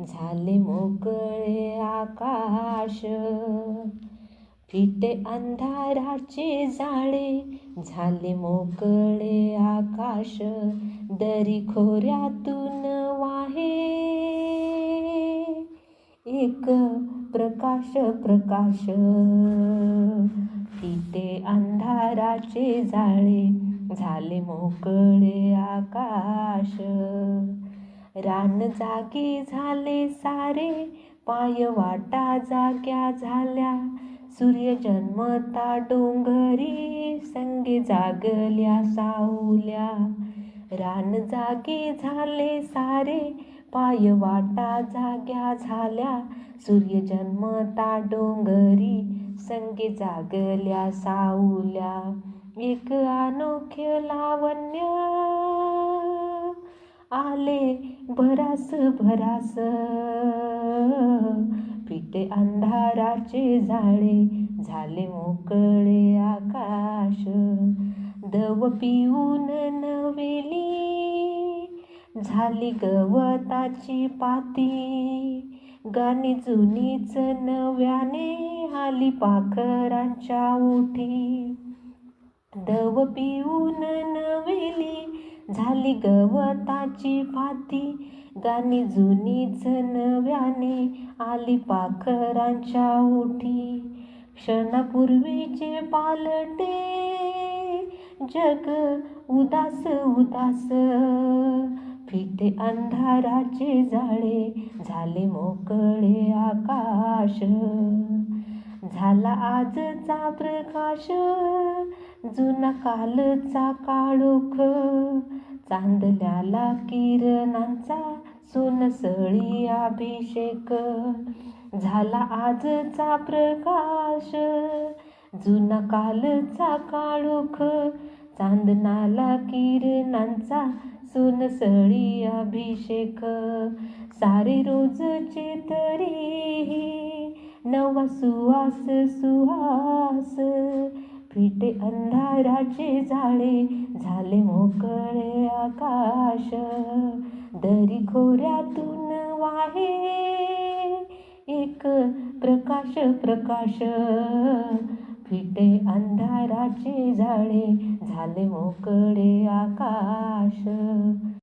झाले मोकळे आकाश. फिटे अंधाराचे जाळे झाले मोकळे आकाश. दरी खोऱ्यातून वाहे. एक प्रकाश प्रकाश. फिटे अंधाराचे जाळे झाले मोकळे आकाश. रान जागे झाले सारे पाय वाटा जाग्या झाल्या. सूर्य जन्मता डोंगरी संगे जागल्या सावल्या. रान जागे झाले सारे पाय वाटा जाग्या झाल्या. सूर्य जन्मता डोंगरी संगे जागल्या सावल्या. एक अनोखे लावण्य आले भरास भरास पिटे अंधाराचे झाडे झाले मोकळे आकाश. दव पिऊन नवेली झाली गवताची पाती. गाणी जुनीच नव्याने आली पाखरांच्या ओठी. दव पिऊन नवेली झाली गवताची भाती. गाणी जुनी झनव्याने आली पाखरांच्या ओठी क्षणापूर्वीचे पालटे. जग उदास उदास. फिटे अंधाराचे जाळे झाले मोकळे आकाश. झाला आजचा प्रकाश जुना कालचा काळोख. चांदल्याला किरणांचा सोनसळी अभिषेक. झाला आजचा प्रकाश जुना कालचा काळोख. चांदनाला किरणांचा सोनसळी अभिषेक. सारे रोजचे तरी नवा सुवास सुहास. फिटे अंधाराचे जाळे झाले मोकळे आकाश. दरी खोऱ्यातून वाहे एक प्रकाश प्रकाश. फिटे अंधाराचे जाळे झाले मोकळे आकाश.